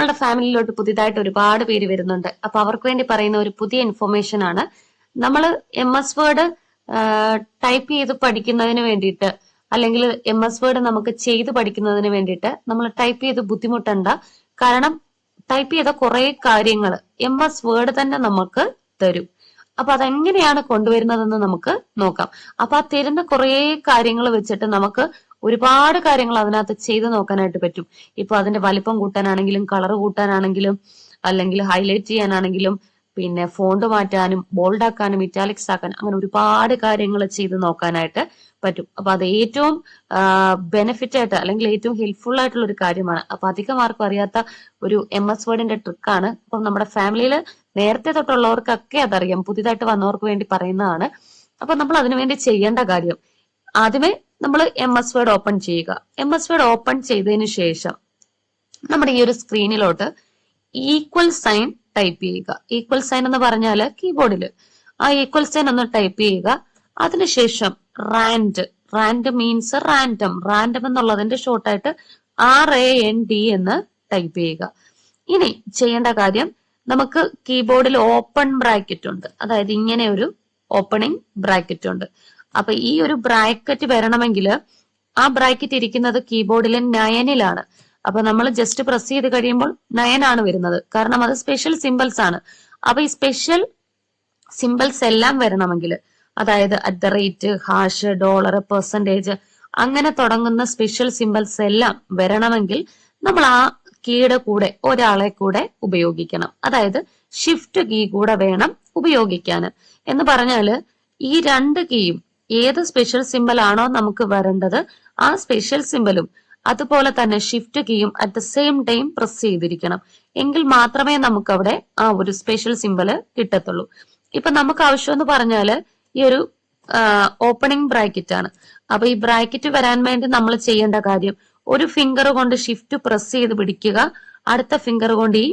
നമ്മളുടെ ഫാമിലിയിലോട്ട് പുതിയതായിട്ട് ഒരുപാട് പേര് വരുന്നുണ്ട്. അപ്പൊ അവർക്ക് വേണ്ടി പറയുന്ന ഒരു പുതിയ ഇൻഫർമേഷൻ ആണ്. നമ്മൾ എം എസ് വേർഡ് ടൈപ്പ് ചെയ്ത് പഠിക്കുന്നതിന് വേണ്ടിയിട്ട് അല്ലെങ്കിൽ എം എസ് വേർഡ് നമുക്ക് ചെയ്ത് പഠിക്കുന്നതിന് വേണ്ടിയിട്ട് നമ്മൾ ടൈപ്പ് ചെയ്ത് ബുദ്ധിമുട്ടണ്ട. കാരണം ടൈപ്പ് ചെയ്ത കുറെ കാര്യങ്ങൾ എം എസ് വേർഡ് തന്നെ നമുക്ക് തരും. അപ്പൊ അതെങ്ങനെയാണ് കൊണ്ടുവരുന്നതെന്ന് നമുക്ക് നോക്കാം. അപ്പൊ ആ തരുന്ന കുറെ കാര്യങ്ങൾ വെച്ചിട്ട് നമുക്ക് ഒരുപാട് കാര്യങ്ങൾ അതിനകത്ത് ചെയ്തു നോക്കാനായിട്ട് പറ്റും. ഇപ്പൊ അതിന്റെ വലിപ്പം കൂട്ടാനാണെങ്കിലും കളർ കൂട്ടാനാണെങ്കിലും അല്ലെങ്കിൽ ഹൈലൈറ്റ് ചെയ്യാനാണെങ്കിലും പിന്നെ ഫോണ്ട് മാറ്റാനും ബോൾഡ് ആക്കാനും ഇറ്റാലിക്സ് ആക്കാനും അങ്ങനെ ഒരുപാട് കാര്യങ്ങൾ ചെയ്ത് നോക്കാനായിട്ട് പറ്റും. അപ്പൊ അത് ഏറ്റവും ബെനിഫിറ്റ് ആയിട്ട് അല്ലെങ്കിൽ ഏറ്റവും ഹെൽപ്ഫുൾ ആയിട്ടുള്ള ഒരു കാര്യമാണ്. അപ്പൊ അധികം ആർക്കും അറിയാത്ത ഒരു എം എസ് വേർഡിന്റെ ട്രിക്കാണ് ഇപ്പൊ നമ്മുടെ ഫാമിലിയിൽ നേരത്തെ തൊട്ടുള്ളവർക്കൊക്കെ അതറിയാം. പുതിയതായിട്ട് വന്നവർക്ക് വേണ്ടി പറയുന്നതാണ്. അപ്പൊ നമ്മൾ അതിനുവേണ്ടി ചെയ്യേണ്ട കാര്യം. ആദ്യമേ നമ്മൾ എം എസ് വേർഡ് ഓപ്പൺ ചെയ്യുക. എം എസ് വേർഡ് ഓപ്പൺ ചെയ്തതിന് ശേഷം നമ്മുടെ ഈ ഒരു സ്ക്രീനിലോട്ട് ഈക്വൽ സൈൻ ടൈപ്പ് ചെയ്യുക. ഈക്വൽ സൈൻ എന്ന് പറഞ്ഞാൽ കീബോർഡിൽ ആ ഈക്വൽ സൈൻ ഒന്ന് ടൈപ്പ് ചെയ്യുക. അതിനുശേഷം rand rand means random random എന്നുള്ളതിന്റെ ഷോർട്ടായിട്ട് ആർ എ എൻ ഡി എന്ന് ടൈപ്പ് ചെയ്യുക. ഇനി ചെയ്യേണ്ട കാര്യം നമുക്ക് കീബോർഡിൽ ഓപ്പൺ ബ്രാക്കറ്റ് ഉണ്ട്. അതായത് ഇങ്ങനെ ഒരു ഓപ്പണിംഗ് ബ്രാക്കറ്റ് ഉണ്ട്. അപ്പൊ ഈ ഒരു ബ്രാക്കറ്റ് വരണമെങ്കിൽ ആ ബ്രാക്കറ്റ് ഇരിക്കുന്നത് കീബോർഡിലെ നയനിലാണ് അപ്പൊ നമ്മൾ ജസ്റ്റ് പ്രസ് ചെയ്ത് കഴിയുമ്പോൾ നയനാണ് വരുന്നത്. കാരണം അത് സ്പെഷ്യൽ സിമ്പിൾസ് ആണ്. അപ്പൊ ഈ സ്പെഷ്യൽ സിമ്പിൾസ് എല്ലാം വരണമെങ്കിൽ അതായത് at the rate hash dollar percentage അങ്ങനെ തുടങ്ങുന്ന സ്പെഷ്യൽ സിമ്പിൾസ് എല്ലാം വരണമെങ്കിൽ നമ്മൾ ആ കീയുടെ കൂടെ ഒരാളെ കൂടെ ഉപയോഗിക്കണം. അതായത് ഷിഫ്റ്റ് കീ കൂടെ വേണം ഉപയോഗിക്കാൻ. എന്ന് പറഞ്ഞാൽ ഈ രണ്ട് കീയും ഏത് സ്പെഷ്യൽ സിമ്പൽ ആണോ നമുക്ക് വരേണ്ടത് ആ സ്പെഷ്യൽ സിമ്പലും അതുപോലെ തന്നെ ഷിഫ്റ്റ് കീയും at the same time press ചെയ്തിരിക്കണം. എങ്കിൽ മാത്രമേ നമുക്ക് അവിടെ ആ ഒരു സ്പെഷ്യൽ സിമ്പൽ കിട്ടത്തുള്ളൂ. ഇപ്പൊ നമുക്ക് ആവശ്യം എന്ന് പറഞ്ഞാൽ ഈ ഒരു ഓപ്പണിംഗ് ബ്രാക്കറ്റ് ആണ്. അപ്പൊ ഈ ബ്രാക്കറ്റ് വരാൻ വേണ്ടി നമ്മൾ ചെയ്യേണ്ട കാര്യം ഒരു ഫിംഗർ കൊണ്ട് ഷിഫ്റ്റ് പ്രസ് ചെയ്ത് പിടിക്കുക അടുത്ത ഫിംഗർ കൊണ്ട് ഈ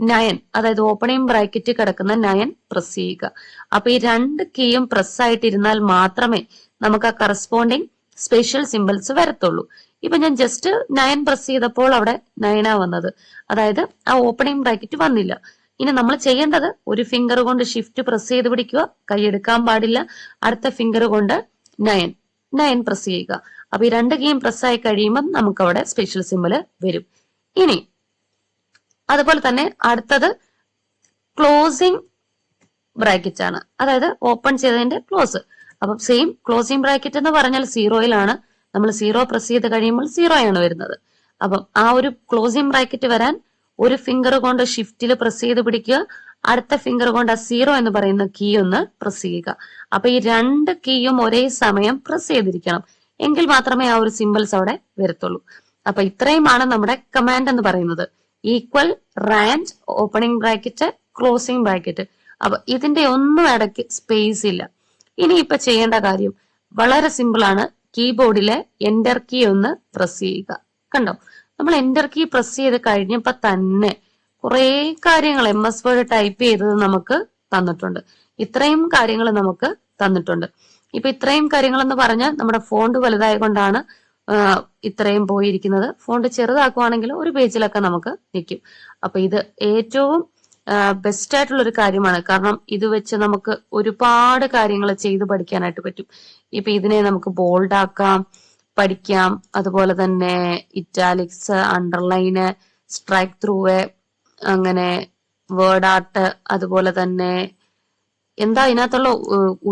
നയൻ അതായത് ഓപ്പണിംഗ് ബ്രാക്കറ്റ് കിടക്കുന്ന നയൻ പ്രസ് ചെയ്യുക. അപ്പൊ ഈ രണ്ട് കീയും പ്രസ് ആയിട്ടിരുന്നാൽ മാത്രമേ നമുക്ക് ആ കറസ്പോണ്ടിങ് സ്പെഷ്യൽ സിമ്പിൾസ് വരത്തുള്ളൂ. ഇപ്പൊ ഞാൻ ജസ്റ്റ് നയൻ പ്രസ് ചെയ്തപ്പോൾ അവിടെ നയനാ വന്നത്. അതായത് ആ ഓപ്പണിംഗ് ബ്രാക്കറ്റ് വന്നില്ല. ഇനി നമ്മൾ ചെയ്യേണ്ടത് ഒരു ഫിംഗർ കൊണ്ട് ഷിഫ്റ്റ് പ്രസ് ചെയ്ത് പിടിക്കുക. കൈ എടുക്കാൻ പാടില്ല. അടുത്ത ഫിംഗർ കൊണ്ട് നയൻ നയൻ പ്രസ് ചെയ്യുക. അപ്പൊ ഈ രണ്ട് കീയും പ്രസ് ആയി കഴിയുമ്പോൾ നമുക്ക് അവിടെ സ്പെഷ്യൽ സിമ്പിൾ വരും. ഇനി അതുപോലെ തന്നെ അടുത്തത് ക്ലോസിംഗ് ബ്രാക്കറ്റ് ആണ്. അതായത് ഓപ്പൺ ചെയ്തതിന്റെ ക്ലോസ് അപ്പം സെയിം ക്ലോസിംഗ് ബ്രാക്കറ്റ് എന്ന് പറഞ്ഞാൽ സീറോയിലാണ് നമ്മൾ സീറോ പ്രസ് ചെയ്ത് കഴിയുമ്പോൾ സീറോ ആണ് വരുന്നത്. അപ്പം ആ ഒരു ക്ലോസിംഗ് ബ്രാക്കറ്റ് വരാൻ ഒരു ഫിംഗർ കൊണ്ട് ഷിഫ്റ്റിൽ പ്രസ് ചെയ്ത് പിടിക്കുക. അടുത്ത ഫിംഗർ കൊണ്ട് ആ സീറോ എന്ന് പറയുന്ന കീ ഒന്ന് പ്രസ് ചെയ്യുക. അപ്പൊ ഈ രണ്ട് കീയും ഒരേ സമയം പ്രസ് ചെയ്തിരിക്കണം. എങ്കിൽ മാത്രമേ ആ ഒരു സിമ്പിൾസ് അവിടെ വരത്തുള്ളൂ. അപ്പൊ ഇത്രയുമാണ് നമ്മുടെ കമാൻഡ് എന്ന് പറയുന്നത്. Equal rand opening bracket closing bracket അപ്പൊ ഇതിന്റെ ഒന്നും ഇടയ്ക്ക് സ്പേസ് ഇല്ല. ഇനി ഇപ്പൊ ചെയ്യേണ്ട കാര്യം വളരെ സിമ്പിൾ ആണ്. കീബോർഡിലെ എന്റർ കീ ഒന്ന് പ്രസ് ചെയ്യുക. കണ്ടോ? നമ്മൾ എന്റർ കീ പ്രസ് ചെയ്ത് കഴിഞ്ഞപ്പോ തന്നെ കുറെ കാര്യങ്ങൾ എം എസ് വേർഡ് ടൈപ്പ് ചെയ്തത് നമുക്ക് തന്നിട്ടുണ്ട്. ഇത്രയും കാര്യങ്ങൾ നമുക്ക് തന്നിട്ടുണ്ട്. ഇപ്പൊ ഇത്രയും കാര്യങ്ങൾ എന്ന് പറഞ്ഞാൽ നമ്മുടെ ഫോണ്ട് വലുതായ കൊണ്ടാണ് ഇത്രയും പോയിരിക്കുന്നത്. ഫോണ്ട് ചെറുതാക്കുവാണെങ്കിൽ ഒരു പേജിലൊക്കെ നമുക്ക് നിൽക്കും. അപ്പൊ ഇത് ഏറ്റവും ബെസ്റ്റ് ആയിട്ടുള്ള ഒരു കാര്യമാണ്. കാരണം ഇത് വെച്ച് നമുക്ക് ഒരുപാട് കാര്യങ്ങൾ ചെയ്ത് പഠിക്കാനായിട്ട് പറ്റും. ഇപ്പൊ ഇതിനെ നമുക്ക് ബോൾഡ് ആക്കാം പഠിക്കാം. അതുപോലെ തന്നെ ഇറ്റാലിക്സ് അണ്ടർലൈന് സ്ട്രൈക്ക് ത്രൂവേ അങ്ങനെ വേർഡ് ആർട്ട് അതുപോലെ തന്നെ എന്താ അതിനകത്തുള്ള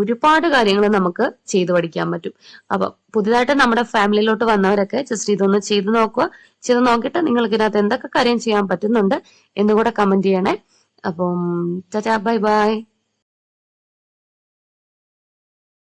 ഒരുപാട് കാര്യങ്ങൾ നമുക്ക് ചെയ്തു പഠിക്കാൻ പറ്റും. അപ്പൊ പുതിയതായിട്ട് നമ്മുടെ ഫാമിലിയിലോട്ട് വന്നവരൊക്കെ ജസ്റ്റ് ഇതൊന്ന് ചെയ്തു നോക്കുക. ചെയ്ത് നോക്കിയിട്ട് നിങ്ങൾക്ക് ഇതിനകത്ത് എന്തൊക്കെ കാര്യം ചെയ്യാൻ പറ്റുന്നുണ്ട് എന്നുകൂടെ കമന്റ് ചെയ്യണേ. അപ്പം ബൈ ബൈ.